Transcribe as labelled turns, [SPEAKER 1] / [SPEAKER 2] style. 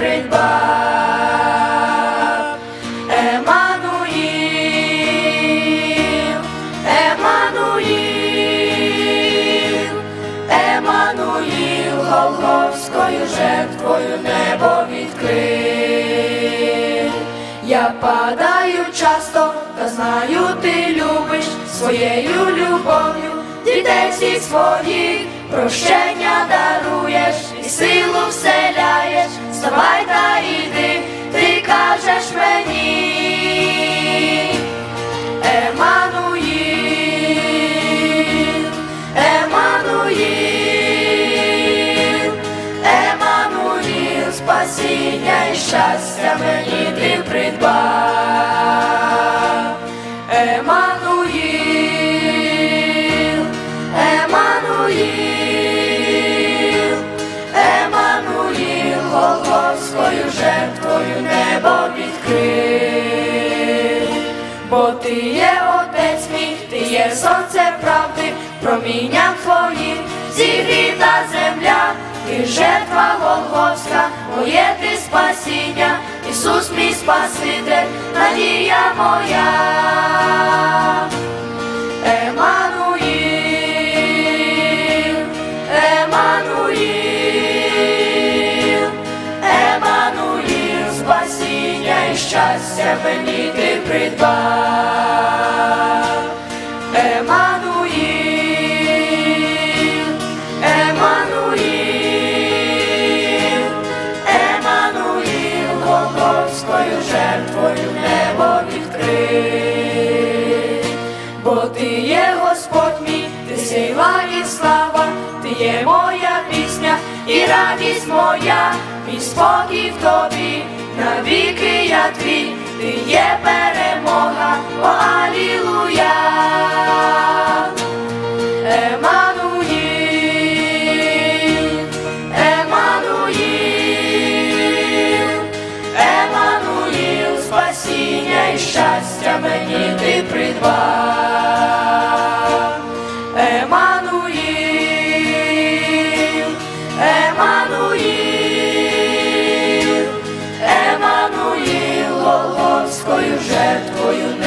[SPEAKER 1] придбав Емануїл, Емануїл, Емануїл, Голговською жертвою небо відкрив. Я падаю часто, та знаю, ти любиш своєю любов'ю, дітей всіх своїх прощення. Спасіння і щастя мені ти придбав. Еммануїл, Еммануїл, Еммануїл, Голгофською жертвою небо відкрив. Бо ти є отець мій, ти є сонце правди, промінням твоїм зігріта земля, ти жертва Голгофська, спасіння, Ісус мій Спаситель, надія моя. Еммануїл, Еммануїл, Еммануїл, спасіння щастя мені ти придбав. Слава, ти є моя пісня і радість моя, мій спокій в тобі, навіки я твій, ти є перемога, о Алілуя. Еммануїл, Еммануїл, спасіння і щастя мені ти придбав. жертвою, жертвою.